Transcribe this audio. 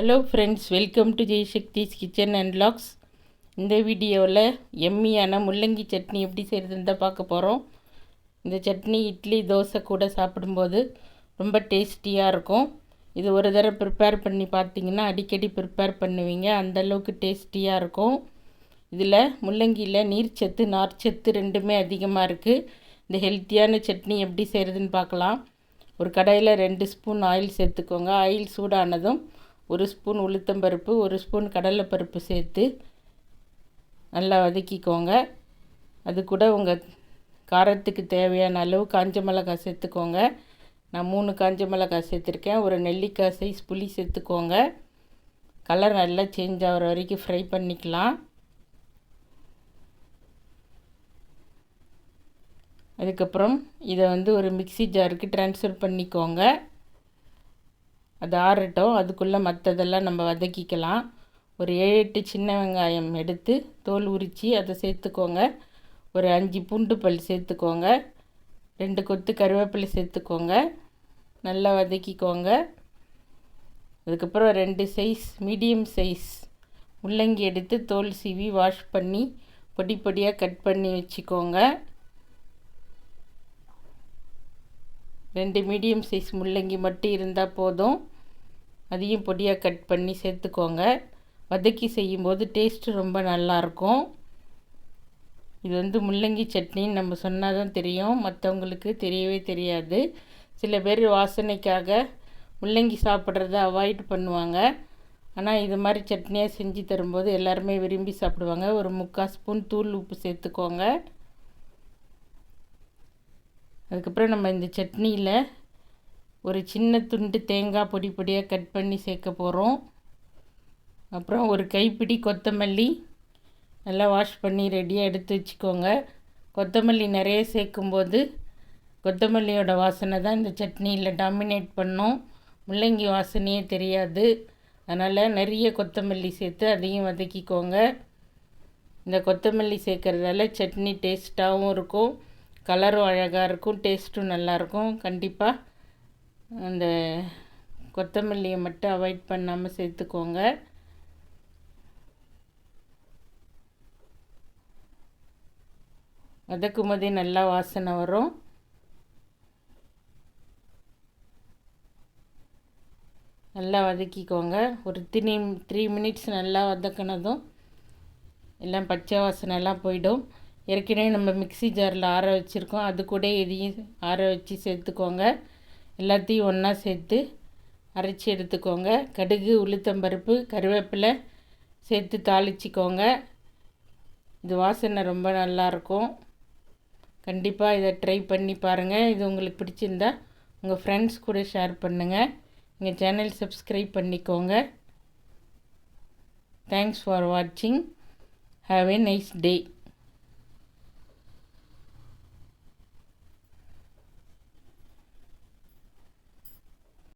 Hello friends welcome to Jaisakthi's kitchen and vlogs இந்த வீடியோவில் எம்மியான முள்ளங்கி சட்னி எப்படி செய்கிறதுன்னு தான் பார்க்க போகிறோம் இந்த சட்னி இட்லி தோசை கூட சாப்பிடும்போது ரொம்ப டேஸ்டியாக இருக்கும். இது ஒரு தடவை ப்ரிப்பேர் பண்ணி பார்த்தீங்கன்னா அடிக்கடி ப்ரிப்பேர் பண்ணுவீங்க. அந்தளவுக்கு டேஸ்டியாக இருக்கும். இதில் முள்ளங்கியில் நீர்ச்சத்து நார்ச்சத்து ரெண்டுமே அதிகமாக இருக்குது இந்த ஹெல்த்தியான சட்னி எப்படி செய்கிறதுன்னு பார்க்கலாம். ஒரு கடையில் ரெண்டு ஸ்பூன் ஆயில் சேர்த்துக்கோங்க. ஆயில் சூடானதும் ஒரு ஸ்பூன் உளுத்தம்பருப்பு ஒரு ஸ்பூன் கடலைப்பருப்பு சேர்த்து நல்லா வதக்கிக்கோங்க. அது கூட உங்கள் காரத்துக்கு தேவையான அளவு காஞ்ச மிளகாய் சேர்த்துக்கோங்க. நான் மூணு காஞ்ச மிளகாய் சேர்த்துருக்கேன். ஒரு நெல்லிக்காய் சைஸ் புளி சேர்த்துக்கோங்க. கலர் நல்லா சேஞ்ச் ஆகிற வரைக்கும் ஃப்ரை பண்ணிக்கலாம். அதுக்கப்புறம் இதை வந்து ஒரு மிக்சி ஜாருக்கு ட்ரான்ஸ்ஃபர் பண்ணிக்கோங்க. அது ஆறட்டும். அதுக்குள்ளே மற்றதெல்லாம் நம்ம வதக்கிக்கலாம். ஒரு ஏழு எட்டு சின்ன வெங்காயம் எடுத்து தோல் உரித்து அதை சேர்த்துக்கோங்க. ஒரு அஞ்சு பூண்டு பல் சேர்த்துக்கோங்க. ரெண்டு கொத்து கருவேப்பிலை சேர்த்துக்கோங்க. நல்லா வதக்கிக்கோங்க. அதுக்கப்புறம் ரெண்டு சைஸ் மீடியம் சைஸ் முள்ளங்கி எடுத்து தோல் சீவி வாஷ் பண்ணி பொடி பொடியாக கட் பண்ணி வச்சுக்கோங்க. ரெண்டு மீடியம் சைஸ் முள்ளங்கி மட்டும் இருந்தால் போதும். அதையும் பொடியாக கட் பண்ணி சேர்த்துக்கோங்க. வதக்கி செய்யும்போது டேஸ்ட்டு ரொம்ப நல்லாயிருக்கும். இது வந்து முள்ளங்கி சட்னின்னு நம்ம சொன்னால் தான் தெரியும். மற்றவங்களுக்கு தெரியவே தெரியாது. சில பேர் வாசனைக்காக முள்ளங்கி சாப்பிட்றத அவாய்ட் பண்ணுவாங்க. ஆனால் இது மாதிரி சட்னியாக செஞ்சு தரும்போது எல்லாருமே விரும்பி சாப்பிடுவாங்க. ஒரு முக்கால் ஸ்பூன் தூள் உப்பு சேர்த்துக்கோங்க. அதுக்கப்புறம் நம்ம இந்த சட்னியில் ஒரு சின்ன துண்டு தேங்காய் பொடி பொடியாக கட் பண்ணி சேர்க்க போகிறோம் அப்புறம் ஒரு கைப்பிடி கொத்தமல்லி நல்லா வாஷ் பண்ணி ரெடியாக எடுத்து வச்சுக்கோங்க. கொத்தமல்லி நிறைய சேர்க்கும்போது கொத்தமல்லியோட வாசனை தான் இந்த சட்னியில் டாமினேட் பண்ணும். முள்ளங்கி வாசனையே தெரியாது. அதனால் நிறைய கொத்தமல்லி சேர்த்து அதையும் வதக்கிக்கோங்க. இந்த கொத்தமல்லி சேர்க்குறதால சட்னி டேஸ்ட்டாகவும் இருக்கும். கலரும் அழகாக இருக்கும் டேஸ்ட்டும் நல்லாயிருக்கும் கண்டிப்பாக அந்த கொத்தமல்லியை மட்டும் அவாய்ட் பண்ணாமல் சேர்த்துக்கோங்க. வதக்கும் போதே நல்லா வாசனை வரும். நல்லா வதக்கிக்கோங்க. ஒரு த்ரீ த்ரீ மினிட்ஸ் நல்லா வதக்கினதும் எல்லாம் பச்சை வாசனைலாம் போயிடும். ஏற்கனவே நம்ம மிக்சி ஜாரில் ஆற வச்சுருக்கோம். அது கூட எதையும் ஆற வச்சு சேர்த்துக்கோங்க. எல்லாத்தையும் ஒன்றா சேர்த்து அரைச்சி எடுத்துக்கோங்க. கடுகு உளுத்தம்பருப்பு கருவேப்பிலை சேர்த்து தாளிச்சிக்கோங்க. இது வாசனை ரொம்ப நல்லாயிருக்கும் கண்டிப்பாக இதை ட்ரை பண்ணி பாருங்கள் இது உங்களுக்கு பிடிச்சிருந்தா உங்கள் ஃப்ரெண்ட்ஸ் கூட ஷேர் பண்ணுங்கள் எங்கள் சேனல் சப்ஸ்கிரைப் பண்ணிக்கோங்க. தேங்க்ஸ் ஃபார் வாட்சிங் ஹாவ் எ நைஸ் டே